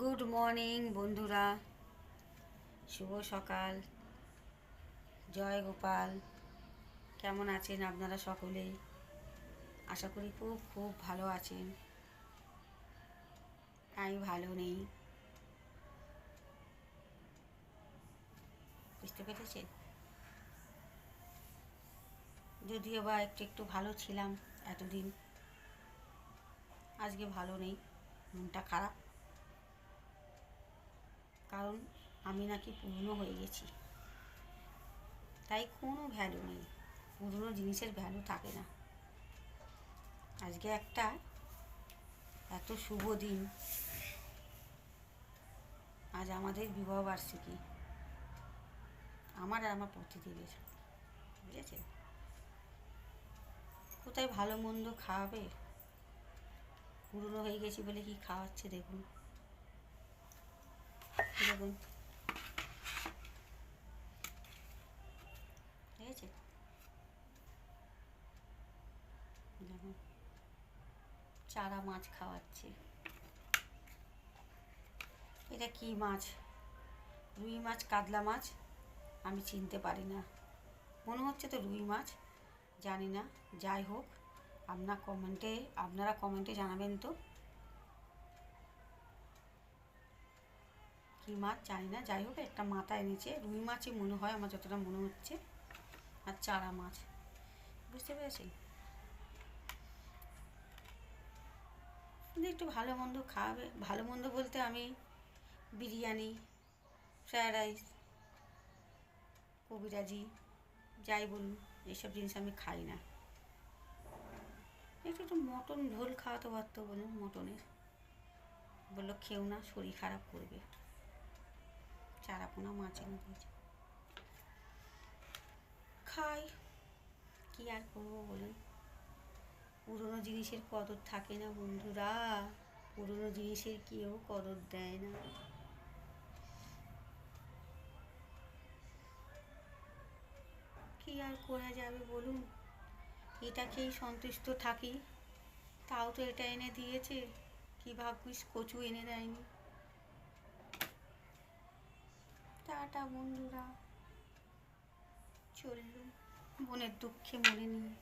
Good morning, বন্ধুরা। শুভ সকাল। জয় গোপাল। কেমন আছেন আপনারা সকলেই আশা করি খুব খুব ভালো আছেন। আমি ভালো নেই। বুঝতে পেরেছেন? যদিও বা একটু একটু ভালো ছিলাম এতদিন। আজকে ভালো নেই, মনটা খারাপ। কারণ আমি নাকি পুরনো হয়ে গেছি। তাই কোনো ভ্যালু নেই। পুরনো জিনিসের ভ্যালু থাকে না। আজকে একটা এত শুভ দিন। আজ আমাদের বিবাহ বার্ষিকী। আমার আর আমার প্রতিদিনের। বুঝেছেন কোথায় ভালো মন্দ খাওয়াবে? পুরনো হয়ে গেছি বলে কি খাওয়াচ্ছে দেখুন। দেখুন ঠিক আছে দেখুন চারা মাছ খাওয়াচ্ছে। এটা কি মাছ? রুই মাছ, কাতলা মাছ? আমি চিনতে পারি না। মনে হচ্ছে তো রুই মাছ, জানি না। যাই হোক, আপনার কমেন্টে, আপনারা কমেন্টে জানাবেন তো। কী মাছ জানি না, যাই হোক, একটা মাথা এনেছে। রুই মাছই মনে হয়, আমার যতটা মনে হচ্ছে। আর চারা মাছ। বুঝতে পেরেছি একটু ভালো মন্দ খাওয়াবে ভালো মন্দ বলতে আমি বিরিয়ানি, ফ্রায়েড রাইস, কবিরাজি, যাই বলুন, এইসব জিনিস আমি খাই না। একটু একটু মটন ঝোল খাওয়াতে পারতো বলুন, মটনের। বলল, খেও না, শরীর খারাপ করবে। চারাপোনা মাছ এনে দিয়েছে। খাই। কি আর করব বলুন? পুরনো জিনিসের কদর থাকে না বন্ধুরা। পুরনো জিনিসের কেউ কদর দেয় না। কি আর করা যাবে বলুন? এটাকেই সন্তুষ্ট থাকি। তাও তো এটা এনে দিয়েছে। কি ভাবিস কচু এনে দেয়নি। টাটা বন্ধুরা। চললুম মনের দুঃখে মনে নিয়ে